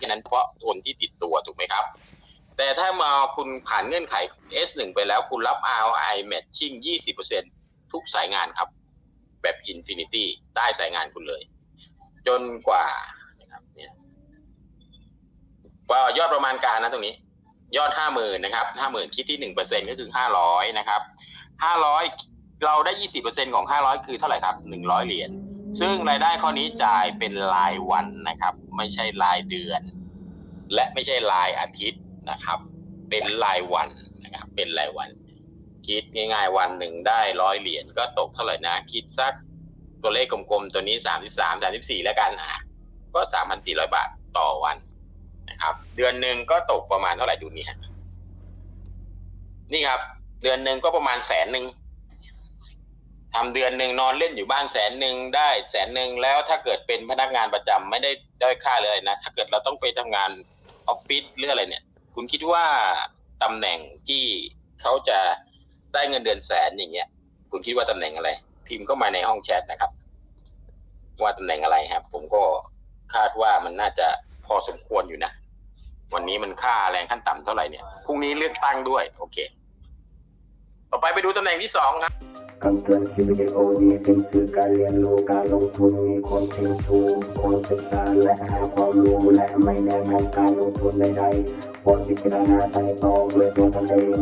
แค่นั้นเพราะคนที่ติดตัวถูกไหมครับ แต่ถ้ามาคุณผ่านเงื่อนไข S1 ไปแล้วคุณรับ ROI matching 20%ทุกสายงานครับ แบบ Infinity ใต้สายงานคุณเลย จนกว่านะครับเนี่ยว่ายอดประมาณการนะตรงนี้ ยอดห้าหมื่นนะครับห้าหมื่นคิดที่หนึ่งเปอร์เซ็นก็คือห้าร้อยนะครับห้าร้อยเราได้ยี่สิบเปอร์เซ็นของห้าร้อยคือเท่าไหร่ครับหนึ่งร้อยเหรียญ ซึ่งรายได้ข้อนี้จ่ายเป็นรายวันนะครับ ไม่ใช่รายเดือน และไม่ใช่รายอาทิตย์นะครับ เป็นรายวันนะครับ เป็นรายวัน คิดง่ายๆวันหนึ่งได้ร้อยเหรียญก็ตกเท่าไหร่นะ คิดสักตัวเลขกลมๆตัวนี้สามสิบสามสามสิบสี่แล้วกันอะก็สามพันสี่ร้อยบาทต่อวันนะครับ เดือนหนึ่งก็ตกประมาณเท่าไหร่ดูนี่ฮะนี่ครับ เดือนหนึ่งก็ประมาณแสนหนึ่ง ทำเดือนหนึ่งนอนเล่นอยู่บ้านแสนหนึ่งได้แสนหนึ่งแล้วถ้าเกิดเป็นพนักงานประจำไม่ได้ได้ค่าเลยนะ ถ้าเกิดเราต้องไปทำงานออฟฟิศหรืออะไรเนี่ย คุณคิดว่าตำแหน่งที่เขาจะได้เงินเดือนแสนอย่างเงี้ย คุณคิดว่าตำแหน่งอะไร พิมพ์เข้ามาในห้องแชทนะครับ ว่าตำแหน่งอะไรครับ ผมก็คาดว่ามันน่าจะพอสมควรอยู่นะ วันนี้มันค่าแรงขั้นต่ำเท่าไหร่เนี่ยพรุ่งนี้เลือกตั้งด้วย โอเค ต่อไปไปดูตำแหน่งที่สองครับคำเตือนคลิปวิดีโอนี้เป็นสื่อการเรียนรู้การลงทุนมีความเสี่ยงสูงควรศึกษาและหาความรู้และไม่แนะนำการลงทุนใดๆควรพิจารณาไตร่ตรองด้วยตัวตนเอง